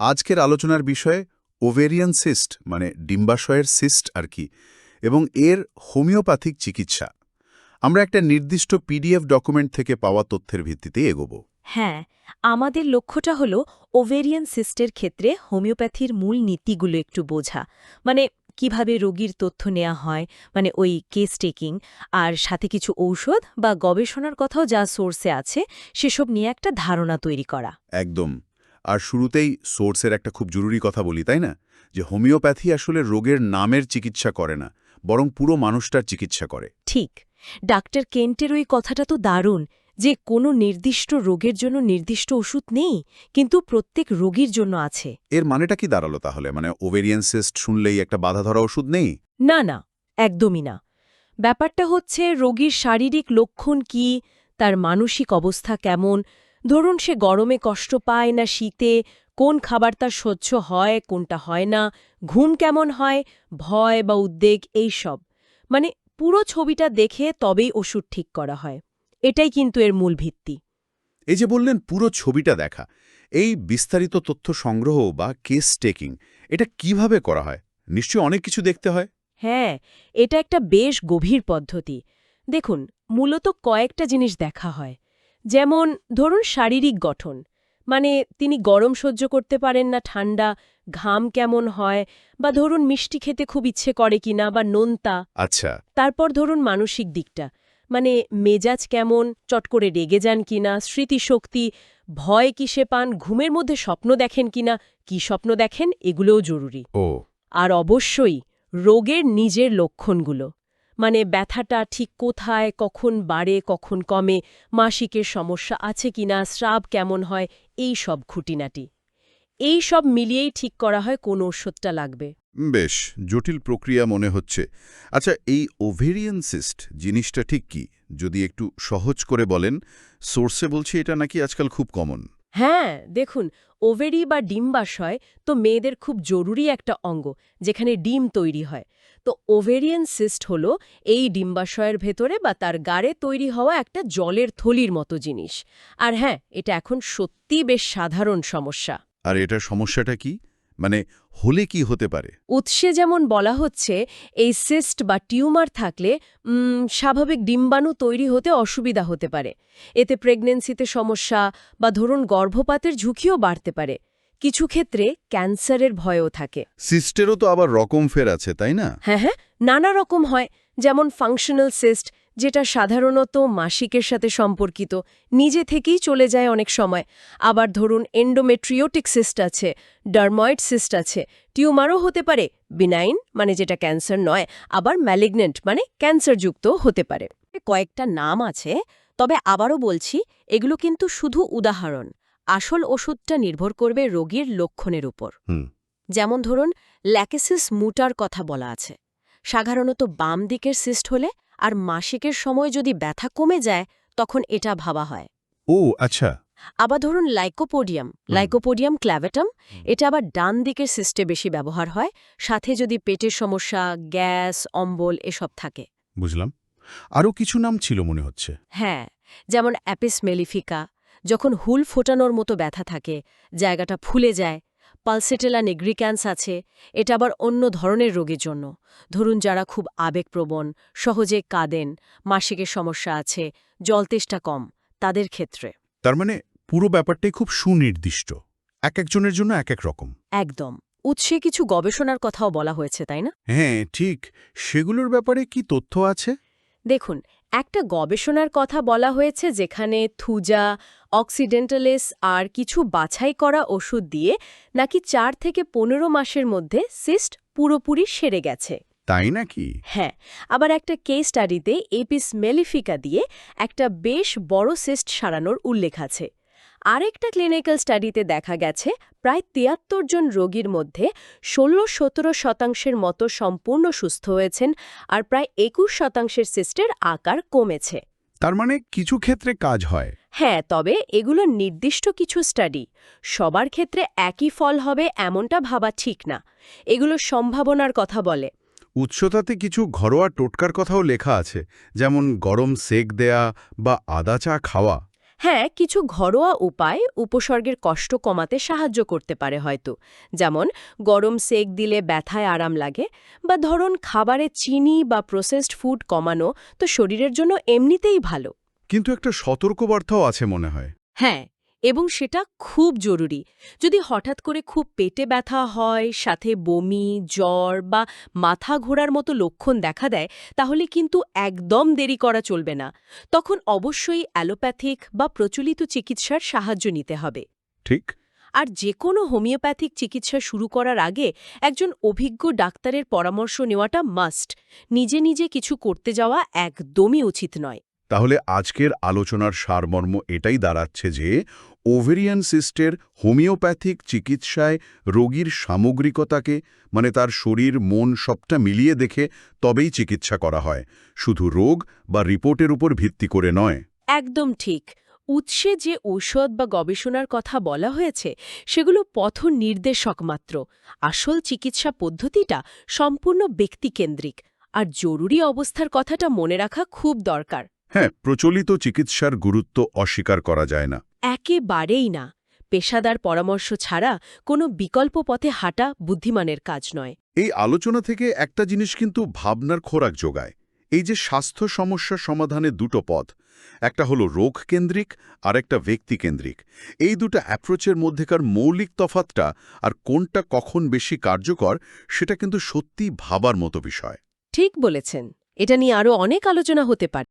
আজকের আলোচনার বিষয় ওভেরিয়ান সিস্ট মানে ডিম্বাশয়ের সিস্ট আর কি এবং এর হোমিওপ্যাথিক চিকিৎসা। আমরা একটা নির্দিষ্ট পিডিএফ ডকুমেন্ট থেকে পাওয়া তথ্যের ভিত্তিতে এগোব। হ্যাঁ আমাদের লক্ষ্যটা হলো ওভেরিয়ান সিস্টের ক্ষেত্রে হোমিওপ্যাথির মূল নীতিগুলো একটু বোঝা। মানে কীভাবে রোগীর তথ্য নেওয়া হয় মানে ওই কেস টেকিং আর সাথে কিছু ঔষধ বা গবেষণার কথাও যা সোর্সে আছে সেসব নিয়ে একটা ধারণা তৈরি করা। একদম। আর শুরুতেই সোর্সের একটা খুব জরুরি কথা বলি তাই না? যে হোমিওপ্যাথি আসলে রোগের নামের চিকিৎসা করে না বরং পুরো মানুষটার চিকিৎসা করে। ঠিক। ডাক্তার কেন্টের ওই কথাটা তো দারুণ যে কোনো নির্দিষ্ট রোগের জন্য নির্দিষ্ট ওষুধ নেই কিন্তু প্রত্যেক রোগীর জন্য আছে। এর মানেটা কি দাঁড়াল তাহলে? মানে ওভেরিয়ান সিস্ট শুনলেই একটা বাধা ধরা ওষুধ নেই? না না একদমই না। ব্যাপারটা হচ্ছে রোগীর শারীরিক লক্ষণ কি তার মানসিক অবস্থা কেমন ধরুন সে গরমে কষ্ট পায় না শীতে কোন খাবার তার সহ্য হয় কোনটা হয় না ঘুম কেমন হয় ভয় বা উদ্বেগ এই সব। মানে পুরো ছবিটা দেখে তবেই ওষুধ ঠিক করা হয়। এটাই কিন্তু এর মূল ভিত্তি। এই যে বললেন পুরো ছবিটা দেখা এই বিস্তারিত তথ্য সংগ্রহ বা কেস টেকিং এটা কীভাবে করা হয়? নিশ্চয়ই অনেক কিছু দেখতে হয়। হ্যাঁ এটা একটা বেশ গভীর পদ্ধতি। দেখুন মূলত কয়েকটা জিনিস দেখা হয়। যেমন ধরুন শারীরিক গঠন। মানে তিনি গরম সহ্য করতে পারেন না ঠান্ডা ঘাম কেমন হয় বা ধরুন মিষ্টি খেতে খুব ইচ্ছে করে কিনা বা নোনতা। আচ্ছা। তারপর ধরুন মানসিক দিকটা। মানে মেজাজ কেমন চট করে রেগে যান কিনা স্মৃতিশক্তি ভয় কিসে পান ঘুমের মধ্যে স্বপ্ন দেখেন কিনা কি স্বপ্ন দেখেন এগুলোও জরুরি। ও। আর অবশ্যই রোগের নিজের লক্ষণগুলো। মানে ব্যথাটা ঠিক কোথায়, কখন বাড়ে, কখন কমে, মাসিকের সমস্যা আছে কিনা, স্রাব কেমন হয়, এই সব খুঁটিনাটি। এই সব মিলিয়েই ঠিক করা হয় কোন ওষুধটা লাগবে। বেশ, জটিল প্রক্রিয়া মনে হচ্ছে। আচ্ছা এই ওভেরিয়ান সিস্ট জিনিসটা ঠিক কি? যদি একটু সহজ করে বলেন, সোর্সে বলছি এটা নাকি আজকাল খুব কমন? হ্যাঁ দেখুন, ওভেরি বা ডিম্বাশয় তো মেয়েদের খুব জরুরি একটা অঙ্গ, যেখানে ডিম তৈরি হয়। তো ওভেরিয়ান সিস্ট হল এই ডিম্বাশয়ের ভেতরে বা তার গাড়ে তৈরি হওয়া একটা জলের থলির মতো জিনিস। আর হ্যাঁ এটা এখন সত্যি বেশ সাধারণ সমস্যা। আর এটা সমস্যাটা কি? মানে হলে কি হতে পারে? উৎসে যেমন বলা হচ্ছে এই সিস্ট বা টিউমার থাকলে স্বাভাবিক ডিম্বাণু তৈরি হতে অসুবিধা হতে পারে। এতে প্রেগনেন্সিতে সমস্যা বা ধরুন গর্ভপাতের ঝুঁকিও বাড়তে পারে। কিছু ক্ষেত্রে ক্যান্সারের ভয়ও থাকে। সিস্টেরও তো আবার রকম ফের আছে তাই না? হ্যাঁ হ্যাঁ নানা রকম হয়। যেমন ফাংশনাল সিস্ট যেটা সাধারণত মাসিকের সাথে সম্পর্কিত। নিজে থেকেই চলে যায় অনেক সময়। আবার ধরুন এন্ডোমেট্রিওটিক সিস্ট আছে ডার্ময়েড সিস্ট আছে টিউমারও হতে পারে বিনাইন মানে যেটা ক্যান্সার নয় আবার ম্যালিগনেন্ট মানে ক্যান্সারযুক্ত হতে পারে। কয়েকটা নাম আছে তবে আবারও বলছি এগুলো কিন্তু শুধু উদাহরণ। আসল ওষুধটা নির্ভর করবে রোগীর লক্ষণের উপর। যেমন ধরুন ল্যাকেসিস মুটার কথা বলা আছে। সাধারণত বাম দিকের সিস্ট হলে আর মাসিকের সময় যদি ব্যথা কমে যায় তখন এটা ভাবা হয়। ও আচ্ছা। আবার ধরুন লাইকোপোডিয়াম লাইকোপোডিয়াম ক্ল্যাভেটাম এটা আবার ডান দিকের সিস্টে বেশি ব্যবহার হয় সাথে যদি পেটের সমস্যা গ্যাস অম্বল এসব থাকে। বুঝলাম। আরও কিছু নাম ছিল মনে হচ্ছে। হ্যাঁ যেমন অ্যাপিস মেলিফিকা যখন হুল ফোটানোর মতো ব্যথা থাকে জায়গাটা ফুলে যায় পালসেটেলা নেগ্রিক্যান্স আছে এটা আবার অন্য ধরনের রোগের জন্য। ধরুন যারা খুব আবেগপ্রবণ সহজে কাঁদেন মাসিকের সমস্যা আছে জলতেষ্টা কম তাদের ক্ষেত্রে। তার মানে পুরো ব্যাপারটাই খুব সুনির্দিষ্ট এক একজনের জন্য এক এক রকম। একদম। উৎসে কিছু গবেষণার কথাও বলা হয়েছে তাই না? হ্যাঁ ঠিক। সেগুলোর ব্যাপারে কি তথ্য আছে? দেখুন একটা গবেষণার কথা বলা হয়েছে যেখানে থুজা অক্সিডেন্টালিস আর কিছু বাছাই করা ওষুধ দিয়ে নাকি চার থেকে পনেরো মাসের মধ্যে সিস্ট পুরোপুরি সেরে গেছে। তাই নাকি? হ্যাঁ আবার একটা কেস স্টাডিতে এপিস মেলিফিকা দিয়ে একটা বেশ বড় সিস্ট সারানোর উল্লেখ আছে। আরেকটা ক্লিনিক্যাল স্টাডিতে দেখা গেছে প্রায় তিয়াত্তর জন রোগীর মধ্যে ষোলো সতেরো শতাংশের মতো সম্পূর্ণ সুস্থ হয়েছেন আর প্রায় একুশ শতাংশের সিস্টের আকার কমেছে। তার মানে কিছু ক্ষেত্রে কাজ হয়। হ্যাঁ তবে এগুলো নির্দিষ্ট কিছু স্টাডি সবার ক্ষেত্রে একই ফল হবে এমনটা ভাবা ঠিক না। এগুলো সম্ভাবনার কথা বলে। উৎসতাতে কিছু ঘরোয়া টোটকার কথাও লেখা আছে যেমন গরম সেক দেয়া বা আদা চা খাওয়া। হ্যাঁ কিছু ঘরোয়া উপায় উপসর্গের কষ্ট কমাতে সাহায্য করতে পারে হয়তো। যেমন গরম সেক দিলে ব্যথায় আরাম লাগে বা ধরুন খাবারে চিনি বা প্রসেসড ফুড কমানো তো শরীরের জন্য এমনিতেই ভালো। কিন্তু একটা সতর্কবার্তাও আছে মনে হয়। হ্যাঁ এবং সেটা খুব জরুরি। যদি হঠাৎ করে খুব পেটে ব্যথা হয় সাথে বমি জ্বর বা মাথা ঘোরার মতো লক্ষণ দেখা দেয় তাহলে কিন্তু একদম দেরি করা চলবে না। তখন অবশ্যই অ্যালোপ্যাথিক বা প্রচলিত চিকিৎসার সাহায্য নিতে হবে। ঠিক। আর যে কোনো হোমিওপ্যাথিক চিকিৎসা শুরু করার আগে একজন অভিজ্ঞ ডাক্তারের পরামর্শ নেওয়াটা মাস্ট। নিজে নিজে কিছু করতে যাওয়া একদমই উচিত নয়। তাহলে আজকের আলোচনার সারমর্ম এটাই দাঁড়াচ্ছে যে, ওভেরিয়ান সিস্টের হোমিওপ্যাথিক চিকিৎসায় রোগীর সামগ্রিকতাকে মানে তার শরীর, মন সবটা মিলিয়ে দেখে তবেই চিকিৎসা করা হয়। শুধু রোগ বা রিপোর্টের উপর ভিত্তি করে নয়। একদম ঠিক। উৎসে যে ঔষধ বা গবেষণার কথা বলা হয়েছে, সেগুলো পথ নির্দেশক মাত্র। আসল চিকিৎসা পদ্ধতিটা সম্পূর্ণ ব্যক্তিকেন্দ্রিক। আর জরুরি অবস্থার কথাটা মনে রাখা খুব দরকার। হ্যাঁ প্রচলিত চিকিৎসার গুরুত্ব অস্বীকার করা যায় না। একেবারেই না। পেশাদার পরামর্শ ছাড়া কোনো বিকল্প পথে হাঁটা বুদ্ধিমানের কাজ নয়। এই আলোচনা থেকে একটা জিনিস কিন্তু ভাবনার খোরাক যোগায়। এই যে স্বাস্থ্য সমস্যা সমাধানে দুটো পথ একটা হলো রোগ কেন্দ্রিক আর একটা ব্যক্তিকেন্দ্রিক এই দুটো অ্যাপ্রোচের মধ্যেকার মৌলিক তফাতটা আর কোনটা কখন বেশি কার্যকর সেটা কিন্তু সত্যি ভাবার মতো বিষয়। ঠিক বলেছেন। এটা নিয়ে আরও অনেক আলোচনা হতে পারে।